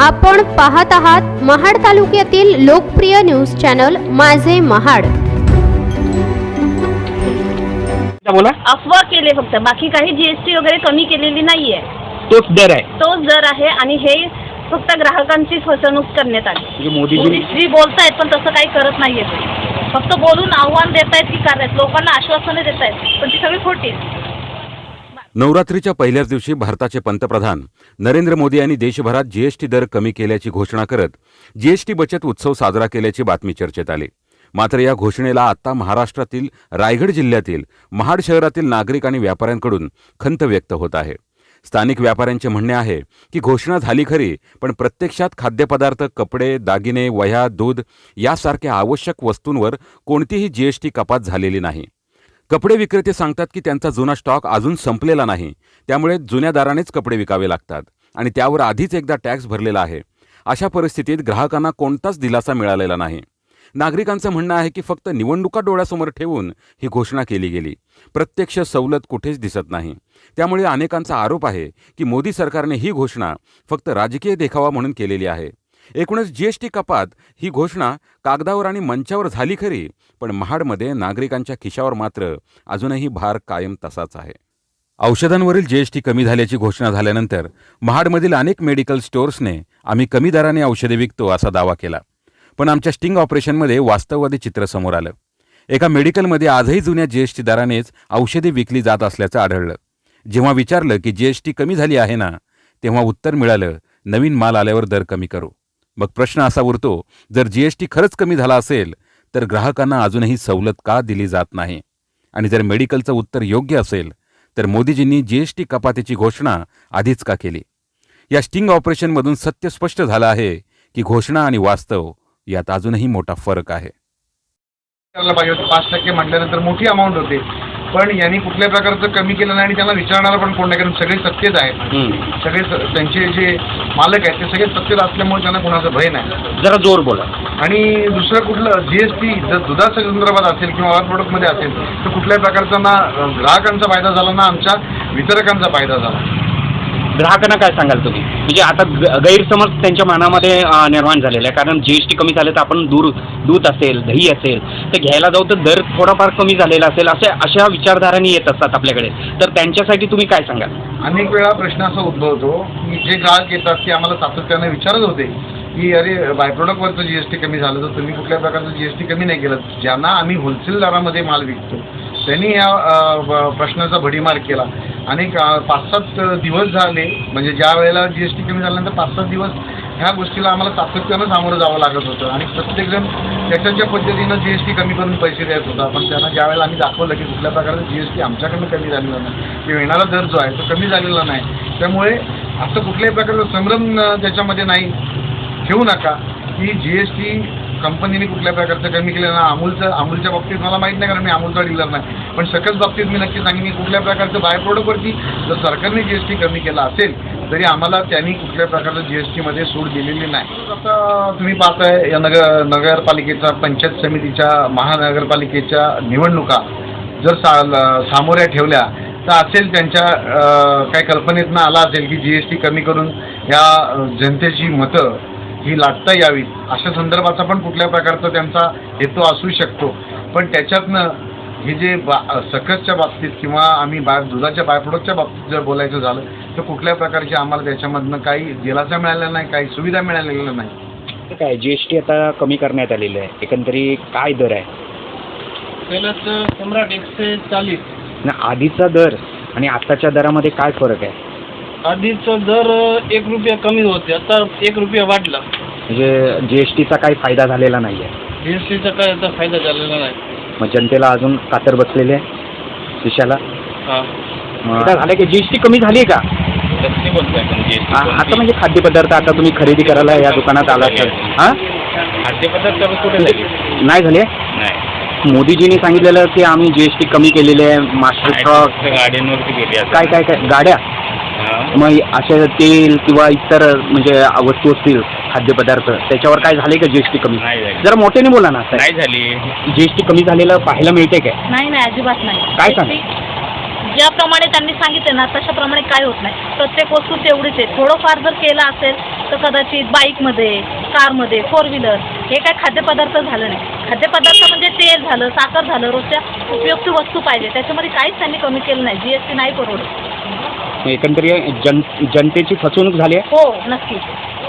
आपण पाहत आहात महाड तालुक्यातील लोकप्रिय न्यूज चॅनल माझे महाड. बोला. अफवा केले फक्त. बाकी काही जीएसटी वगैरे कमी केलेली नाहीये. तोच दर आहे. तोच दर आहे आणि हे फक्त ग्राहकांची फसवणूक करण्यात आली. म्हणजे मोदीजी मोदीजी बोलतायत पण तसं काही करत नाहीये ते. फक्त बोलून आव्हान देत आहेत की करतायत. लोकांना आश्वासनं देत आहेत पण ती सगळी खोटी आहेत. नवरात्रीच्या पहिल्याच दिवशी भारताचे पंतप्रधान नरेंद्र मोदी यांनी देशभरात जीएसटी दर कमी केल्याची घोषणा करत जीएसटी बचत उत्सव साजरा केल्याची बातमी चर्चेत आली. मात्र या घोषणेला आता महाराष्ट्रातील रायगड जिल्ह्यातील महाड शहरातील नागरिक आणि व्यापाऱ्यांकडून खंत व्यक्त होत आहे. स्थानिक व्यापाऱ्यांचे म्हणणे आहे की घोषणा झाली खरी पण प्रत्यक्षात खाद्यपदार्थ कपडे दागिने वह्या दूध यासारख्या आवश्यक वस्तूंवर कोणतीही जीएसटी कपात झालेली नाही. कपडे विक्रेते सांगतात की त्यांचा जुना स्टॉक अजून संपलेला नाही. त्यामुळे जुन्या दारानेच कपडे विकावे लागतात आणि त्यावर आधीच एकदा टॅक्स भरलेला आहे. अशा परिस्थितीत ग्राहकांना कोणताच दिलासा मिळालेला नाही. नागरिकांचं म्हणणं आहे की फक्त निवडणुका डोळ्यासमोर ठेवून ही घोषणा केली गेली. प्रत्यक्ष सवलत कुठेच दिसत नाही. त्यामुळे अनेकांचा आरोप आहे की मोदी सरकारने ही घोषणा फक्त राजकीय देखावा म्हणून केलेली आहे. एकूणच जीएसटी कपात ही घोषणा कागदावर आणि मंचावर झाली खरी पण महाडमध्ये नागरिकांच्या खिशावर मात्र अजूनही भार कायम तसाच आहे. औषधांवरील जीएसटी कमी झाल्याची घोषणा झाल्यानंतर महाडमधील अनेक मेडिकल स्टोअर्सने आम्ही कमी दराने औषधे विकतो असा दावा केला. पण आमच्या स्टिंग ऑपरेशनमध्ये वास्तववादी चित्र समोर आलं. एका मेडिकलमध्ये आजही जुन्या जीएसटी दरानेच औषधे विकली जात असल्याचं आढळलं. जेव्हा विचारलं की जीएसटी कमी झाली आहे ना तेव्हा उत्तर मिळालं नवीन माल आल्यावर दर कमी करू. मग प्रश्न असा उरतो जर जीएसटी खरंच कमी झाला असेल तर ग्राहकांना अजूनही सवलत का दिली जात नाही? आणि जर मेडिकलचं उत्तर योग्य असेल तर मोदीजींनी जीएसटी कपातीची घोषणा आधीच का केली? या स्टिंग ऑपरेशनमधून सत्य स्पष्ट झालं आहे की घोषणा आणि वास्तव यात अजूनही मोठा फरक आहे. पाच टक्के म्हटल्यानंतर मोठी अमाऊंट होते. पण यांनी कुठल्या प्रकारचं कमी केलं नाही आणि त्यांना विचारणारा पण कोण नाही कारण सगळे सत्तेत आहेत. सगळे स- त्यांचे जे मालक आहेत ते सगळे सत्तेत असल्यामुळे त्यांना कोणाचं भय नाही. जरा जोर बोला. आणि दुसरं कुठलं जीएसटी जर दुधाच्या संदर्भात असेल किंवा ऑइल प्रोडक्टमध्ये असेल तर कुठल्या प्रकारचा ना ग्राहकांचा फायदा झाला ना आमच्या वितरकांचा फायदा झाला? ग्राहकांना काय सांगाल तुम्ही? म्हणजे आता ग- गैरसमज त्यांच्या मनामध्ये निर्माण झालेला आहे कारण जी एस टी कमी झाले तर आपण दूर दूध असेल दही असेल तर घ्यायला जाऊ तर दर थोडाफार कमी झालेला असेल असे अशा विचारधारांनी येत असतात आपल्याकडे. तर त्यांच्यासाठी तुम्ही काय सांगाल? अनेक वेळा प्रश्न असा उद्भवतो की जे ग्राहक येतात ते आम्हाला सातत्याने विचारत होते की अरे बाय प्रोडक्टवरचं जी एस टी कमी झालं तर तुम्ही कुठल्या प्रकारचं जी एस टी कमी नाही केलं? ज्यांना आम्ही होलसेल दरामध्ये माल विकतो त्यांनी या प्रश्नाचा भडीमार केला. आणि का- पाच सात दिवस झाले म्हणजे ज्या वेळेला जी एस टी कमी झाल्यानंतर पाच सात दिवस ह्या गोष्टीला आम्हाला सातत्यानं सामोरं जावं लागत होतं. आणि प्रत्येकजण त्याच्याच्या पद्धतीनं जी एस टी कमी करून पैसे देत होता. पण त्यांना ज्या वेळेला आम्ही दाखवलं की कुठल्या प्रकारचं जी एस टी आमच्याकडनं कमी झालेला नाही किंवा येणारा दर जो आहे तो कमी झालेला नाही त्यामुळे असं कुठल्याही प्रकारचं संभ्रम त्याच्यामध्ये नाही. ठेवू नका. की जी एस टी कंपनीने कुठल्या प्रकारचं कमी केलं ना अमूलचं अमूलच्या बाबतीत मला माहीत नाही कारण मी अमूलचा डीलर नाही. पण सकस बाबतीत मी नक्की सांगेन की कुठल्या प्रकारचं बाय प्रोडक्टवरती जर सरकारने जी एस टी कमी केला असेल तरी आम्हाला त्यांनी कुठल्या प्रकारचं जी एस टीमध्ये सूट दिलेली नाही. आता तुम्ही पाहताय या नगर नगरपालिकेच्या पंचायत समितीच्या महानगरपालिकेच्या निवडणुका जर सा ल- सामोऱ्या ठेवल्या तर असेल त्यांच्या काही कल्पनेतनं आला असेल की जी एस टी कमी करून या जनतेची मतं ही लाटता यावीत. अशा संदर्भाचा पण कुठल्या प्रकारचा त्यांचा हेतू असू शकतो. पण त्याच्यातनं हे जे बा सकसच्या बाबतीत किंवा आम्ही बाय दुधाच्या बाय प्रोडक्टच्या बाबतीत जर बोलायचं झालं तर कुठल्या प्रकारची आम्हाला त्याच्यामधनं काही दिलासा मिळालेला नाही काही सुविधा मिळालेल्या नाही. काय जीएसटी आता कमी करण्यात आलेलं आहे. एकंदरीत काय दर आहे? पहिलं सम्राट एकशे चाळीस. ना आधीचा दर आणि आताच्या दरामध्ये काय फरक आहे? आधीचा दर एक रुपया कमी होते आता एक रुपया वाढला. म्हणजे जीएसटीचा काही फायदा झालेला नाही आहे जी एस टीचा काय आता फायदा झालेला नाही. मग जनतेला अजून कातर बसलेले खिशाला हा. झालं की जीएसटी कमी झाली आहे का कसली बोलताय पण जी हा, आता म्हणजे खाद्यपदार्थ आता तुम्ही खरेदी करायला या दुकानात आला तर. हा? खाद्यपदार्थ कुठे झाली? नाही झाले? नाही. मोदीजींनी सांगितलेलं की आम्ही जीएसटी कमी केलेले आहे मास्टर स्टॉक गाड्यांवरती गेली काय काय काय? गाड्या? मग अशा तेल किंवा इतर म्हणजे वस्तू असतील खाद्यपदार्थ त्याच्यावर काय झाले का जीएसटी कमी? नाही झाली. जरा मोठ्याने बोला ना नाही झाली. जीएसटी कमी झालेलं पाहायला मिळते काय? नाही नाही अजिबात नाही. काय सांग? ज्याप्रमाणे त्यांनी सांगितले ना तशाप्रमाणे काय होत नाही. प्रत्येक वस्तू तेवढीच आहे. थोडंफार जर केलं असेल तर कदाचित बाईकमध्ये कारमध्ये फोर व्हीलर हे काय खाद्यपदार्थ झालं नाही. खाद्यपदार्थ म्हणजे तेल झालं साखर झालं रोजच्या उपयुक्त वस्तू पाहिजे. त्याच्यामध्ये काहीच त्यांनी कमी केलं नाही. जी एस टी नाही परवडत. एकंदरीत जन जनतेची फसवणूक झाली आहे? हो नक्कीच.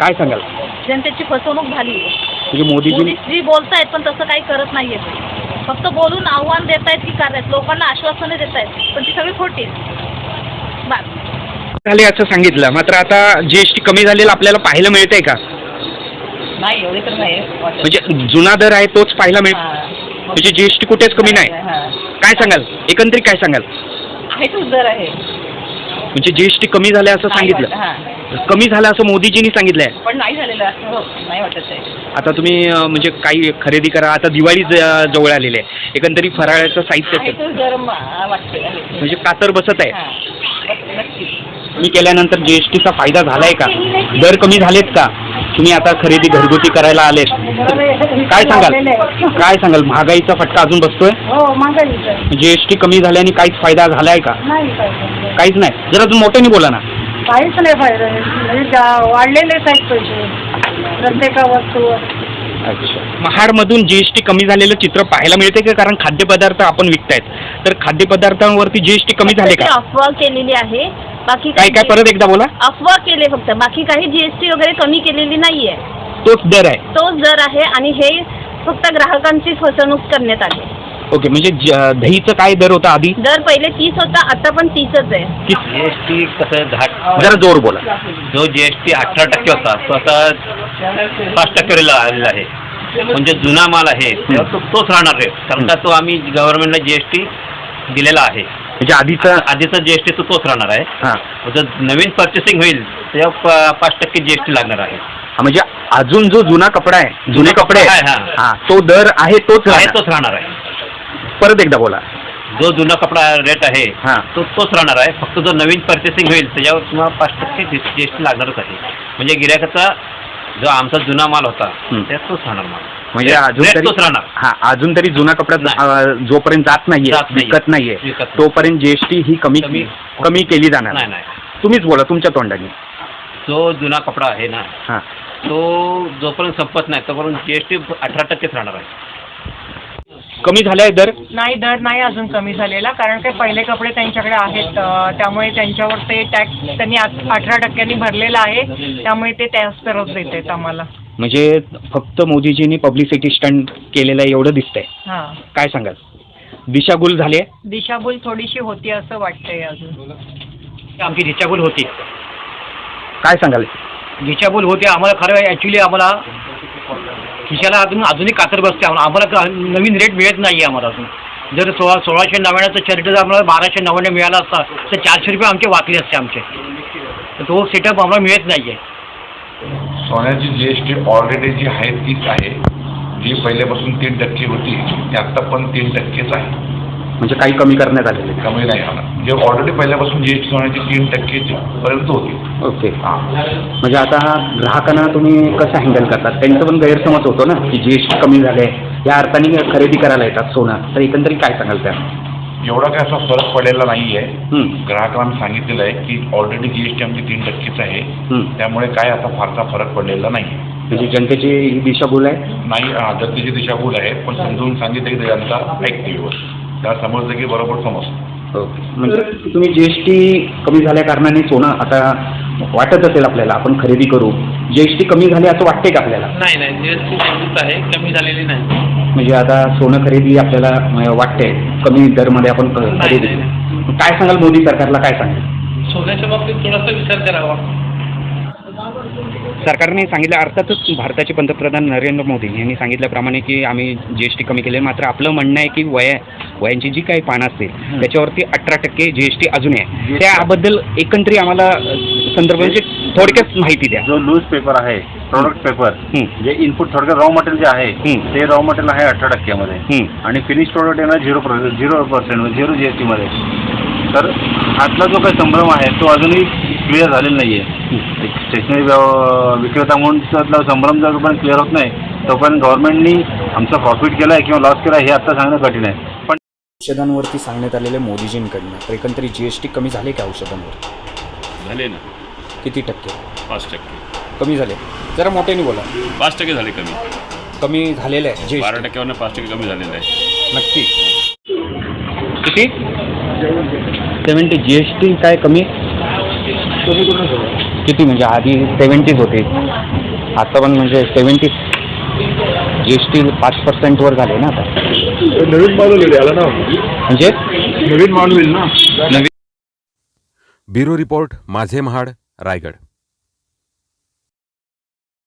काय सांगाल? जनतेची फसवणूक झाली. म्हणजे मोदीजी मोदी जी बोलतायत पण तसं काही करत नाहीये. फक्त बोलून आव्हान देत आहेत की करतायत लोकांना आश्वासने देत आहेत पण ती सगळी खोटी झाले असं सांगितलं. मात्र आता जीएसटी कमी झालेला आपल्याला पाहायला मिळतंय का? नाही एवढे तर नाही. वाटत. म्हणजे जुना दर आहे तोच पाहायला मिळ हा. म्हणजे जीएसटी कुठेच कमी नाही. हा. काय सांगाल? एकंदरीत काय सांगाल? आहे तोच दर आहे. म्हणजे जीएसटी कमी झालं असं नाही सांगितलं. हा. कमी झालं असं मोदीजींनी सांगितलंय. पण नाही झालेलं असं हो नाही वाटत आहे आता तुम्ही अं, म्हणजे काही खरेदी करा आता दिवाळी ज- जवळ आलेली आहे. एकंदरीत फराळाचं साहित्य म- आहे. म्हणजे कातर बसत आहे. हा. नक्कीच. कमी केल्यानंतर जीएसटीचा फायदा झालाय का? दर कमी झालेत का? तुम्ही आता खरेदी घरगुती करायला आलेत. काय सांगाल? काय सांगाल? महागाईचा फटका अजून बसतोय? हो मागायचं जीएसटी कमी झाल्याने काहीच फायदा झालाय का? नाही पाहिजे काहीच नाही. जरा अजून मोठ्याने बोला ना. काहीच नाही फायदा. म्हणजे जा- वाढलेलेच आहेत पैसे. प्रत्येक वस्तूवर. अच्छा. महाडमधून जीएसटी कमी झालेलं चित्र पाहायला मिळते का? कारण खाद्यपदार्थ आपण विकतायत. तर खाद्यपदार्थांवरती जीएसटी कमी झाले का? अफवा केलेली आहे. बाकी काय काय परत एकदा बोला. अफवा केले फक्त. बाकी काही जीएसटी वगैरे कमी केलेली नाहीये. तोच दर आहे. तोच दर आहे आणि हे फक्त ग्राहकांची फसवणूक करण्यात आली. ओके म्हणजे ज- दहीचं काय दर होता आधी? दर पहिले तीस होता आता पण तीसच आहे. की- जीएसटी कसं दहा जरा जोर बोला. जो जीएसटी अठरा टक्के होता तो आता पाच टक्के आलेला आहे. म्हणजे जुना माल आहे तो तोच राहणार आहे. कारण का तो आम्ही गव्हर्नमेंटला जीएसटी दिलेला आहे. म्हणजे आधीचं आधीचा जीएसटी तो तोच राहणार आहे. हा. जर नवीन पर्चेसिंग होईल तेव्हा प- पाच टक्के जीएसटी लागणार आहे. हा, म्हणजे अजून जो जुना कपडा आहे जुने जुना कपडे आहे, हा. हा तो दर आहे तोच आहे राहणार. तोच राहणार आहे. परत एकदा बोला. जो जुना कपडा रेट आहे हा. तो तोच राहणार आहे. फक्त जो नवीन पर्चेसिंग होईल त्याच्यावर तुम्हाला पाच टक्के जीएसटी लागणारच आहे. म्हणजे गिरायकाचा जो आमचा जुना माल होता हं. त्यात तोच राहणार माल. म्हणजे अजून तरी हा अजून तरी जुना कपडा जोपर्यंत जात नाहीये जात नाहीये. विकत नाहीये विकत नाही. तोपर्यंत जीएसटी ही कमी कमी- कमी केली जाणार नाही नाही. तुम्हीच बोला तुमच्या तोंडाने. जो जुना कपडा आहे ना हा. तो जोपर्यंत संपत नाही तोपर्यंत जीएसटी अठरा टक्केच राहणार आहे. कमी झालाय दर? नाही दर नाही अजून कमी झालेला कारण काही पहिले कपडे त्यांच्याकडे आहेत अं, त्यामुळे त्यांच्यावर ते टॅक्स त्यांनी अठरा टक्क्यांनी भरलेला आहे त्यामुळे ते त्याच तरच देत आहेत आम्हाला. म्हणजे फक्त मोदीजींनी पब्लिसिटी स्टंट केलेलं आहे एवढं दिसतंय. हां. काय सांगाल? दिशाभूल झाली आहे? दिशाभूल थोडीशी होती असं वाटतंय अजून. आमची दिशाभूल होती. काय सांगाल? दिशाभूल होते. आम्हाला खरं ॲक्च्युली आम्हाला खिशाला अजून अजूनही कातर बसते. आम्हाला आम्हाला क- नवीन रेट मिळत नाही आहे आम्हाला अजून. जर सोळा सोळाशे नव्याण्णवचा शर्ट जर आम्हाला बाराशे नव्याण्णव मिळाला असता तर चारशे रुपये आमचे वाचले असते आमचे. तर तो सेटअप आम्हाला मिळत नाही आहे सोन्याची जी एस टी ऑलरेडी जी आहे तीच आहे. जी पहिल्यापासून तीन टक्के होती ती आत्ता पण तीन टक्केच आहे. म्हणजे काही कमी करण्यात आलेले कमी नाही होणार. म्हणजे ऑलरेडी पहिल्यापासून जी एस टी सोन्याची तीन टक्के पर्यंत होती. ओके. हां. म्हणजे आता ग्राहकांना तुम्ही कसं हँडल करतात? त्यांचं पण गैरसमज होतो ना की जीएसटी कमी झाले या अर्थाने खरेदी करायला येतात सोनं. तर एकंदरीत काय सांगाल त्या एवढा काय असा फरक पडलेला नाही आहे हं, ग्राहकांना आम्ही सांगितलेलं आहे की ऑलरेडी जी एस टी आमची तीन टक्केच आहे. हं. त्यामुळे काय असा फारसा फरक पडलेला नाही. आहे म्हणजे जनतेची ही दिशाभूल आहे? नाही जनतेची दिशाभूल आहे. पण समजून सांगितलं की जनता ऐकते व्यवस्थित. त्याला समजलं की बरोबर समजतं. ओके. म्हणजे तुम्ही जीएसटी कमी झाल्या कारणाने सोनं आता वाटत असेल आपल्याला आपण खरेदी करू. जीएसटी कमी झाली असं वाटते का आपल्याला? नाही नाही. जीएसटी तेवढीच आहे कमी झालेली नाही. म्हणजे आता सोनं खरेदी आपल्याला वाटते कमी दरमध्ये आपण खरेदी. काय सांगाल मोदी सरकारला काय सांगाल? सोन्याच्या बाबतीत थोडासा विचार करावा. सरकारने सांगितलं अर्थातच भारताचे पंतप्रधान नरेंद्र मोदी यांनी सांगितल्याप्रमाणे की आम्ही जी एस टी कमी केले मात्र आपलं म्हणणं आहे की वया वयांची जी काही पानं असतील त्याच्यावरती अठरा टक्के जी एस टी अजून आहे. त्याबद्दल एकंदरीत आम्हाला अं, संदर्भ म्हणजे थोडक्यात माहिती द्या. जो लूज पेपर आहे प्रोडक्ट पेपर जे इनपुट थोडक्यात रॉ मटेरियल जे आहे. ते रॉ मटेरियल आहे अठरा टक्क्यामध्ये. आणि फिनिश प्रोडक्ट येणार zero zero percent zero G S टीमध्ये तर आतला जो काही संभ्रम आहे तो अजूनही क्लिअर झालेला नाही आहे स्टेशनरी विक्रेता म्हणून त्यातला संभ्रम जोपर्यंत क्लिअर होत नाही तोपर्यंत गव्हर्नमेंटनी आमचा प्रॉफिट केला आहे किंवा लॉस केला आहे हे आता सांगणं कठीण आहे. पण औषधांवरती सांगण्यात आलेल्या मोदीजींकडनं तर एकंदरीत जी एस टी कमी झाले का औषधांवर? झाले ना. किती टक्के? पाच टक्के. कमी झाले. जरा मोठ्याने बोला. पाच टक्के झाले कमी. कमी झालेलं आहे जी बारा टक्क्यावरनं पाच टक्के कमी झालेलं आहे. नक्की. किती? सेवन्टी जी एस टी काय कमी? किती म्हणजे आधी सेवन्टीज होते. आता पण म्हणजे सेवन्टी जी एस टी पाच पर्सेंटवर झाले ना आता. नवीन माल आला ना? म्हणजे? नवीन माल होईल ना? ब्युरो रिपोर्ट माझे महाड रायगड.